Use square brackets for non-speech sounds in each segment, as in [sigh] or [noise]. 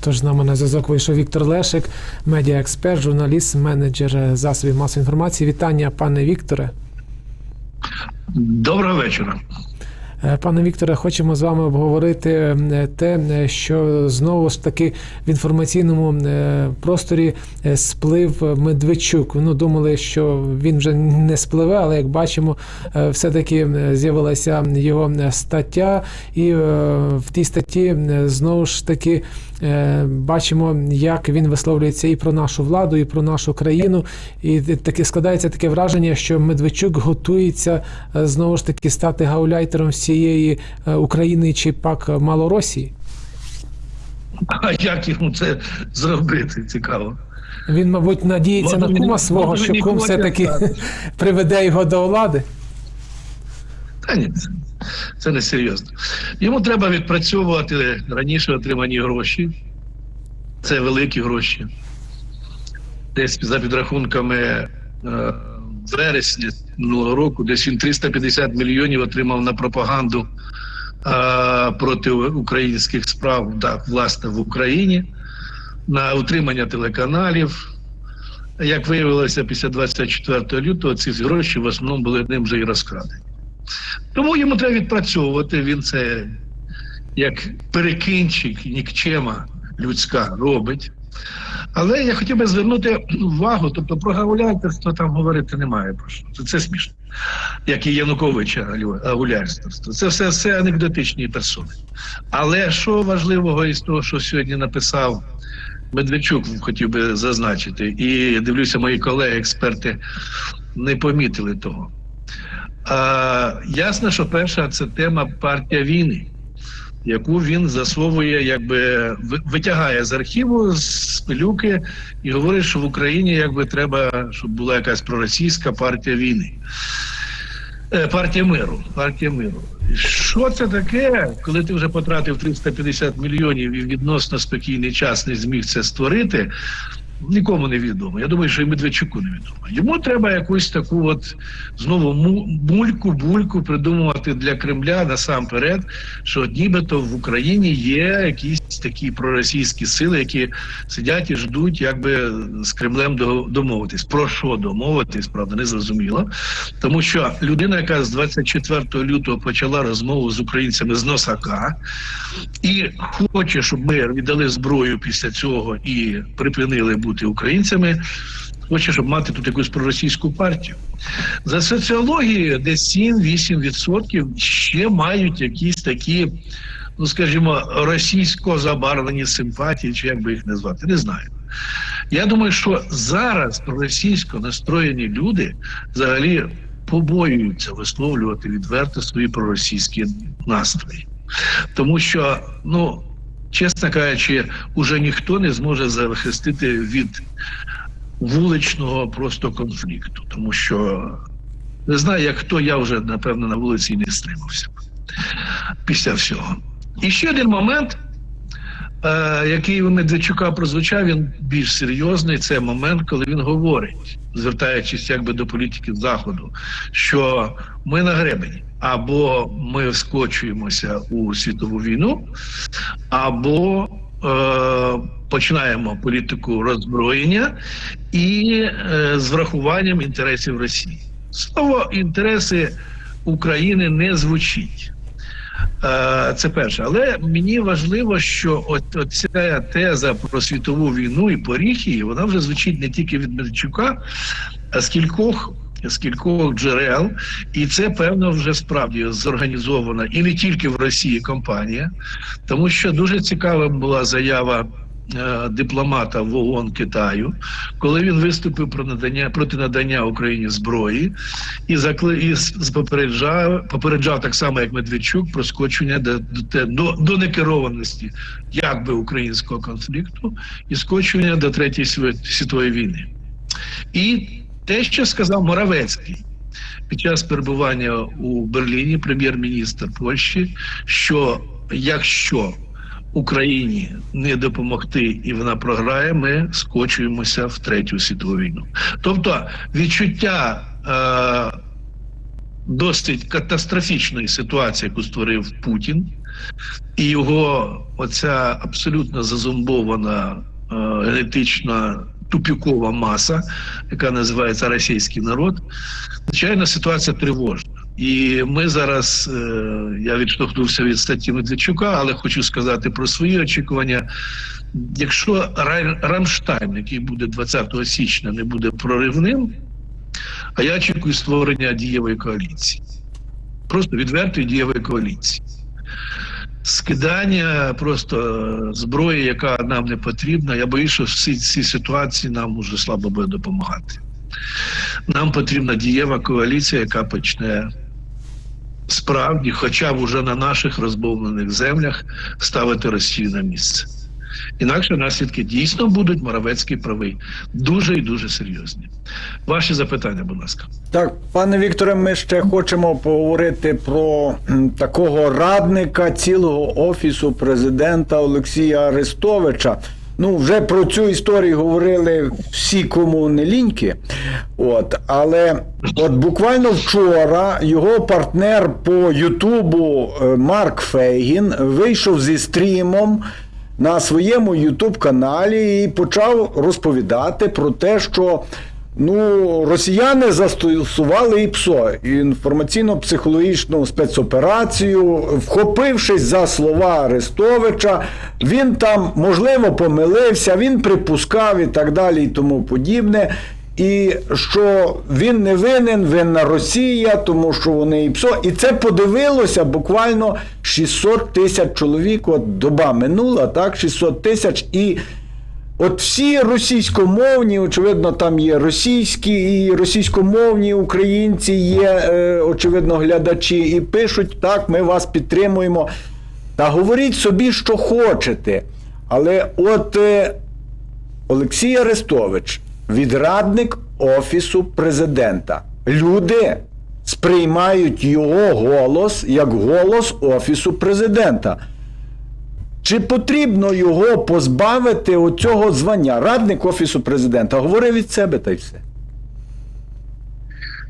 Тож з нами на зв'язок вийшов Віктор Лешик, медіаексперт, журналіст, менеджер засобів масової інформації. Вітання, пане Вікторе. Доброго вечора. Е, Пане Вікторе, хочемо з вами обговорити е, те, е, що знову ж таки в інформаційному просторі сплив Медведчук. Ну, думали, що він вже не спливе, але як бачимо, все-таки з'явилася його стаття, і в тій статті знову ж таки бачимо, як він висловлюється і про нашу владу, і про нашу країну. І таке складається таке враження, що Медведчук готується знову ж таки стати гауляйтером всієї е, України чи пак Малоросії. А як йому це зробити? Цікаво. Він, мабуть, надіється на кума свого, що кум все-таки [laughs] приведе його до влади. Та ні, це, це не серйозно. Йому треба відпрацьовувати раніше отримані гроші. Це великі гроші. Десь за підрахунками вересня минулого року, десь він 350 мільйонів отримав на пропаганду е, проти українських справ, так, власне, в Україні, на утримання телеканалів. Як виявилося, після 24 лютого ці гроші в основному були ним вже і розкрадені. Тому йому треба відпрацьовувати. Він це як перекинчик, нікчема людська робить. Але я хотів би звернути увагу, тобто про гауляйтерство там говорити немає про що. Це, смішно. Як і Януковича гауляйтерство. Це все, все анекдотичні персони. Але що важливого із того, що сьогодні написав Медведчук, хотів би зазначити, і дивлюся, мої колеги-експерти не помітили того. А, ясно, що перша це тема партія війни, яку він засовує, якби витягає з архіву з пилюки і говорить, що в Україні якби треба, щоб була якась проросійська партія війни. Е, Партія миру. Партія миру. Що це таке, коли ти вже потратив 350 мільйонів і відносно спокійний час не зміг це створити? Нікому не відомо. Я думаю, що і Медведчуку не відомо. Йому треба якусь таку, от знову му- мульку, бульку придумувати для Кремля насамперед, що нібито в Україні є якісь такі проросійські сили, які сидять і ждуть, якби з Кремлем домовитись. Про що домовитись, правда, не зрозуміло. Тому що людина, яка з 24 лютого почала розмову з українцями з Носака, і хоче, щоб ми віддали зброю після цього і припинили бути українцями. Хоче, щоб мати тут якусь проросійську партію. За соціологією, десь 7-8% ще мають якісь такі, ну скажімо, російсько забарвлені симпатії, чи як би їх назвати, не знаю. Я думаю, що зараз проросійсько настроєні люди взагалі побоюються висловлювати відверто свої проросійські настрої. Тому що, ну, чесно кажучи, уже ніхто не зможе захистити від вуличного просто конфлікту. Тому що не знаю, як хто я вже, напевно, на вулиці не стримався після всього. І ще один момент, е, який у Медведчука прозвучав, він більш серйозний. Це момент, коли він говорить, звертаючись якби до політиків Заходу, що ми на гребені. Або ми вскочуємося у світову війну, або е, починаємо політику роззброєння і е, з врахуванням інтересів Росії. Слово інтереси України не звучить. Е, Це перше, але мені важливо, що от, оця теза про світову війну і поріг її, вона вже звучить не тільки від Медведчука, а з кількох з кількох джерел, і це певно вже справді зорганізована і не тільки в Росії компанія, тому що дуже цікава була заява. е, Дипломата в ООН Китаю, коли він виступив про надання проти надання Україні зброї, і закли попереджав, попереджав так само, як Медведчук, про скочення до, до, до, некерованості якби українського конфлікту і скочення до третьої світової війни. І те, що сказав Моравецький під час перебування у Берліні, прем'єр-міністр Польщі, що якщо Україні не допомогти і вона програє, ми скочуємося в третю світову війну. Тобто відчуття. Е- досить катастрофічної ситуації, яку створив Путін, і його оця абсолютно зазумбована е, генетична тупікова маса, яка називається російський народ, звичайно, ситуація тривожна. І ми зараз, е, я відштовхнувся від статті Медведчука, але хочу сказати про свої очікування. Якщо Рамштайн, який буде 20 січня, не буде проривним, а я очікую створення дієвої коаліції. Просто відвертої дієвої коаліції. Скидання просто зброї, яка нам не потрібна. Я боюся, що в цій, цій ситуації нам уже слабо буде допомагати. Нам потрібна дієва коаліція, яка почне справді, хоча б уже на наших розбомблених землях, ставити Росію на місце. Інакше наслідки дійсно будуть Моравецький правий. Дуже і дуже серйозні. Ваші запитання, будь ласка. Так, пане Вікторе, ми ще хочемо поговорити про такого радника цілого офісу президента Олексія Арестовича. Ну, вже про цю історію говорили всі, кому не ліньки. От, але от буквально вчора його партнер по Ютубу е, Марк Фейгін вийшов зі стрімом на своєму Ютуб каналі і почав розповідати про те, що ну, росіяни застосували ІПСО інформаційно-психологічну спецоперацію, вхопившись за слова Арестовича, він там можливо помилився, він припускав і так далі, і тому подібне. І що він не винен, винна Росія, тому що вони і ПСО. І це подивилося буквально 600 тисяч чоловік. От доба минула, так, 600 тисяч. І от всі російськомовні, очевидно, там є російські і російськомовні українці, є, е, очевидно, глядачі, і пишуть: так, ми вас підтримуємо. Та говоріть собі, що хочете. Але от. Е, Олексій Арестович, відрадник Офісу президента. Люди сприймають його голос як голос Офісу президента. Чи потрібно його позбавити оцього звання? Радник Офісу президента говорив від себе та й все.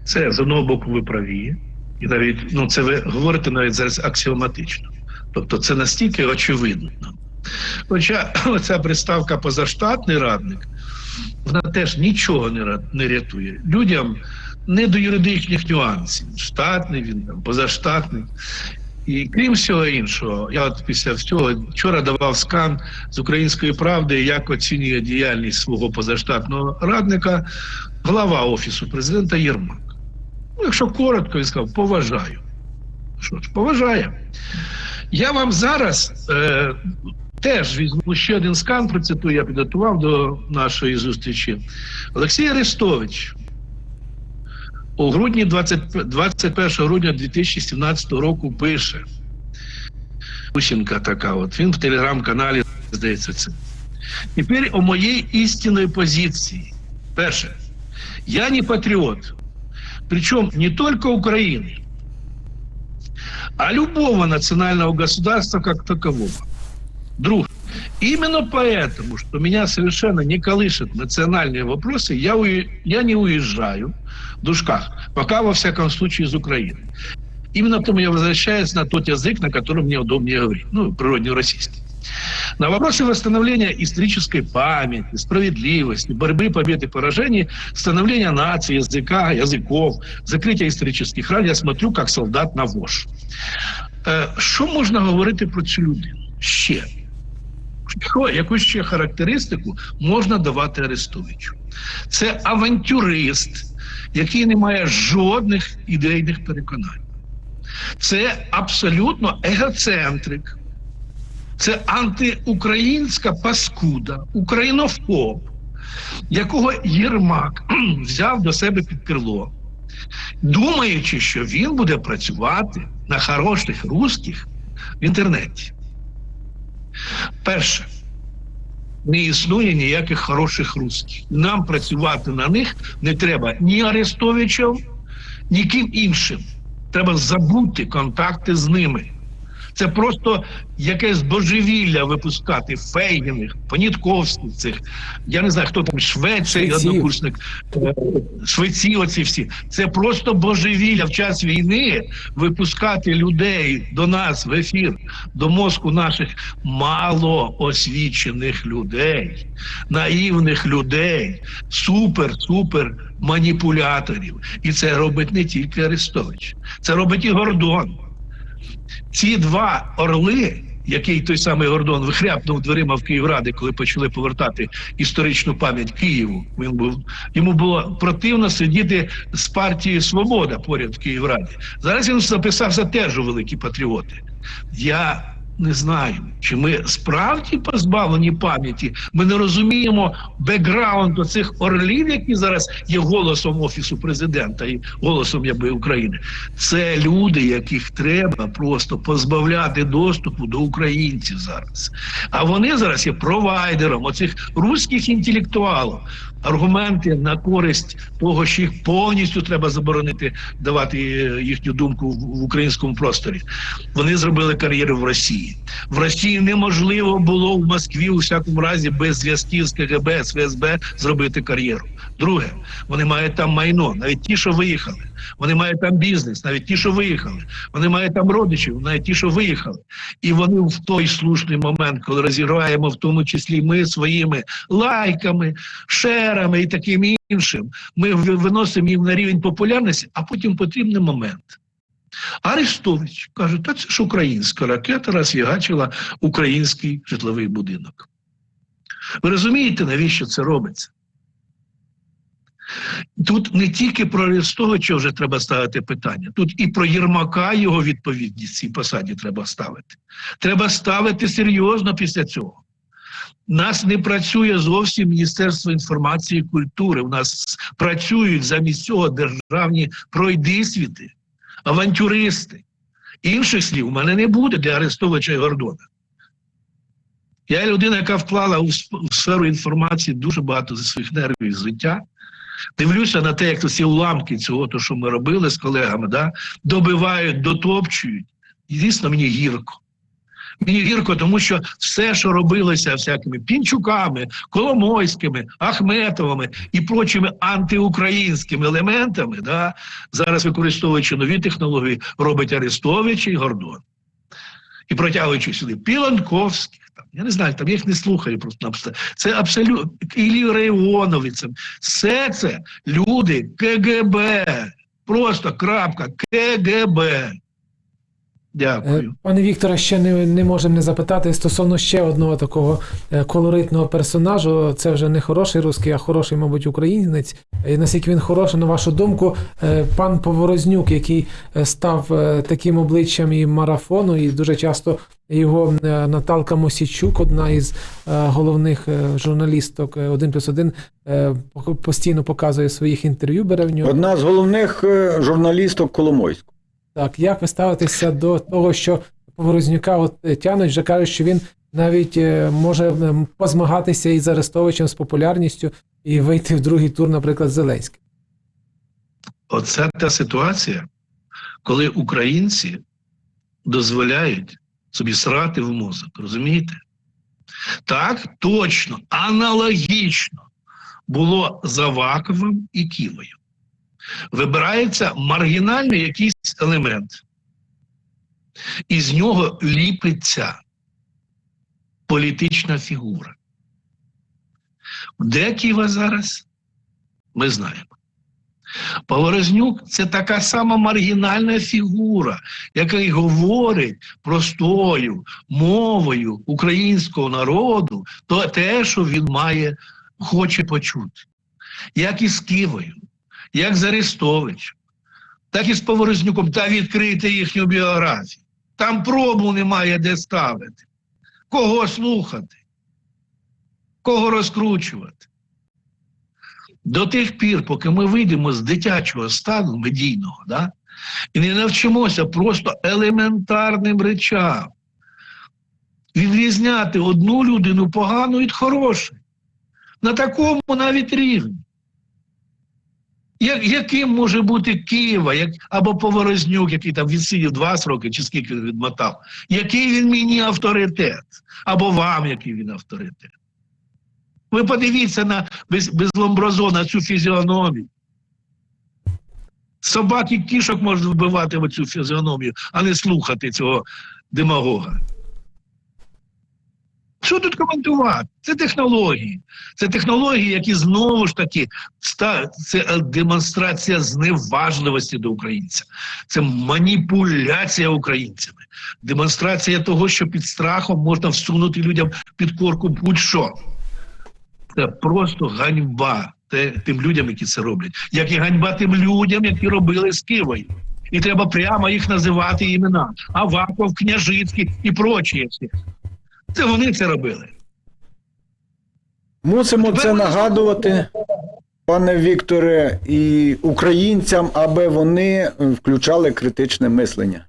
Це з одного боку ви праві, і навіть ну це ви говорите навіть зараз аксіоматично. Тобто це настільки очевидно. Хоча [clears throat] ця приставка позаштатний радник, вона теж нічого не рятує. Людям не до юридичних нюансів. Штатний він там, позаштатний. І крім всього іншого, я от після всього вчора давав скан з української правди, як оцінює діяльність свого позаштатного радника глава офісу президента Єрмак. Ну, якщо коротко, він сказав, поважаю. Що ж, поважає. Я вам зараз е, теж візьму ще один скан, процитую, я підготував до нашої зустрічі. Олексій Арестович у грудні 20, 21 грудня 2017 року пише. Гущенка така, от він в телеграм-каналі здається це. Тепер о моей истинной позиции. Перше. Я не патриот. Причем не только Украины, а любого национального государства как такового. Друг, именно поэтому, что меня совершенно не колышет национальные вопросы, я, уе- я не уезжаю в душках, пока во всяком случае из Украины. Именно потому я возвращаюсь на тот язык, на котором мне удобнее говорить, ну, природне российский. На вопросы восстановления исторической памяти, справедливости, борьбы, побед и поражений, становления нации, языка, языков, закрытия исторических ран я смотрю как солдат на вож. Е, Що можна говорити про цю людину? Ще. що, яку ще характеристику можна давати Арестовичу? Це авантюрист, який не має жодних ідейних переконань. Це абсолютно егоцентрик. Це антиукраїнська паскуда, українофоб, якого Єрмак [clears throat] взяв до себе під крило, думаючи, що він буде працювати на хороших русських в інтернеті. Перше, не існує ніяких хороших русських. Нам працювати на них не треба ні Арестовичем, ні ким іншим. Треба забути контакти з ними. Це просто якесь божевілля випускати фейгіних, понітковських цих. Я не знаю, хто там Швеція, Швеців. однокурсник, е, Швеці, оці всі. Це просто божевілля в час війни випускати людей до нас в ефір, до мозку наших мало освічених людей, наївних людей, супер-супер маніпуляторів. І це робить не тільки Арестович, це робить і Гордон. Ці два орли, який той самий Гордон вихряпнув дверима в Київради, коли почали повертати історичну пам'ять Києву. Він був йому було противно сидіти з партії Свобода поряд в Київраді. Зараз він записався теж у великі патріоти. Я не знаю, чи ми справді позбавлені пам'яті. Ми не розуміємо бекграунду цих орлів, які зараз є голосом офісу президента і голосом якби України. Це люди, яких треба просто позбавляти доступу до українців зараз. А вони зараз є провайдером оцих руських інтелектуалів. Аргументи на користь того, що їх повністю треба заборонити давати е, їхню думку в українському просторі. Вони зробили кар'єру в Росії. В Росії неможливо було в Москві у всякому разі без зв'язків з КГБ, з ФСБ зробити кар'єру. Друге, вони мають там майно, навіть ті, що виїхали. Вони мають там бізнес, навіть ті, що виїхали. Вони мають там родичів, навіть ті, що виїхали. І вони в той слушний момент, коли розіграємо, в тому числі ми своїми лайками, шерами і таким іншим, ми виносимо їм на рівень популярності, а потім потрібний момент. Арестович каже, та це ж українська ракета розфігачила український житловий будинок. Ви розумієте, навіщо це робиться? Тут не тільки про Арестовича вже треба ставити питання, тут і про Єрмака його відповідність цій посаді треба ставити. Треба ставити серйозно після цього. Нас не працює зовсім Міністерство інформації і культури. У нас працюють замість цього державні пройдисвіти, авантюристи. Інших слів у мене не буде для Арестовича і Гордона. Я людина, яка вклала у сферу інформації дуже багато зі своїх нервів і життя. Дивлюся на те, як ці уламки цього, то, що ми робили з колегами, да, добивають, дотопчують. І дійсно мені гірко. Мені гірко, тому що все, що робилося всякими пінчуками, Коломойськими, Ахметовими і прочими антиукраїнськими елементами, да, зараз використовуючи нові технології, робить Арестович і Гордон. І протягуючи сюди Піланковських, я не знаю, там я їх не слухаю просто. Це абсолютно Ілію Рейоновицем. Все це люди КГБ. Просто крапка КГБ. Е, Дякую. Пане Вікторе, ще не, не можемо не запитати стосовно ще одного такого е, колоритного персонажу. Це вже не хороший русський, а хороший, мабуть, українець. І наскільки він хороший, на вашу думку, е, пан Поворознюк, який е, став е, таким обличчям і марафону, і дуже часто його е, Наталка Мосічук, одна із е, головних е, журналісток е, 1 плюс 1, е, постійно показує своїх інтерв'ю, бере в нього. Одна з головних е, журналісток Коломойського. Так, як ви ставитеся до того, що Поворознюка от е, тянуть, вже кажуть, що він навіть е, може позмагатися із Арестовичем з популярністю і вийти в другий тур, наприклад, з Зеленським. Оце та ситуація, коли українці дозволяють собі срати в мозок, розумієте? Так, точно, аналогічно було з Аваковим і Ківою. Вибирається маргінальний якийсь елемент, і з нього ліпиться політична фігура. Де Ківа зараз? Ми знаємо. Поворознюк це така сама маргінальна фігура, яка й говорить простою мовою українського народу, то те, що він має, хоче почути. Як і з Кивою, як з Арестовичем, так і з Поворознюком, та відкрити їхню біографію. Там пробу немає де ставити. Кого слухати, кого розкручувати. До тих пір, поки ми вийдемо з дитячого стану медійного, да, і не навчимося просто елементарним речам відрізняти одну людину погану від хорошої. На такому навіть рівні. Як, яким може бути Києва, як, або Поворознюк, який там відсидів 20 років, чи скільки відмотав? Який він мені авторитет? Або вам, який він авторитет? Ви подивіться на без, без Ломбразо, на цю фізіономію. Собаки кішок можуть вбивати в цю фізіономію, а не слухати цього демагога. Що тут коментувати? Це технології. Це технології, які знову ж таки це е, демонстрація зневажливості до українця. Це маніпуляція українцями, демонстрація того, що під страхом можна всунути людям під корку будь-що. Це просто ганьба те, тим людям, які це роблять. Як і ганьба тим людям, які робили з Києвою. І треба прямо їх називати імена. Аваков, Княжицький і прочі. Це вони це робили. Мусимо це нагадувати, пане Вікторе, і українцям, аби вони включали критичне мислення.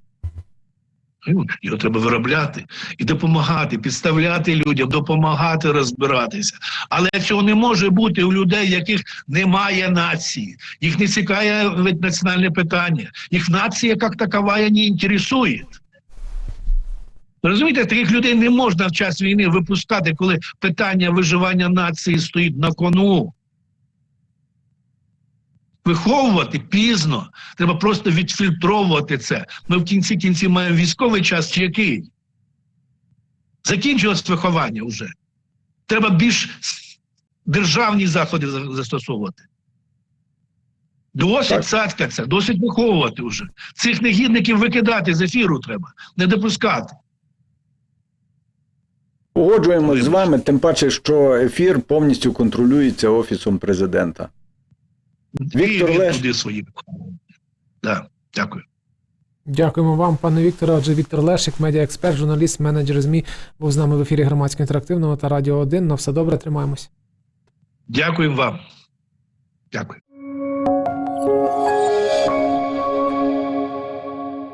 Ну, Його треба виробляти і допомагати, підставляти людям, допомагати розбиратися. Але цього не може бути у людей, яких немає нації. Їх не цікає національне питання. Їх нація як такова не інтересує. Розумієте, таких людей не можна в час війни випускати, коли питання виживання нації стоїть на кону. Виховувати пізно. Треба просто відфільтровувати це. Ми в кінці кінці маємо військовий час чи який? Закінчилось виховання вже. Треба більш державні заходи застосовувати. Досить Так. досить виховувати вже. Цих негідників викидати з ефіру треба, не допускати. Погоджуємось з вами, тим паче, що ефір повністю контролюється Офісом президента. Віктор І Леш. туди свої. Да, дякую. Дякуємо вам, пане Вікторе. Отже, Віктор Лешик, медіаексперт, журналіст, менеджер ЗМІ, був з нами в ефірі громадського інтерактивного та радіо 1. На все добре, тримаємось. Дякую вам. Дякую.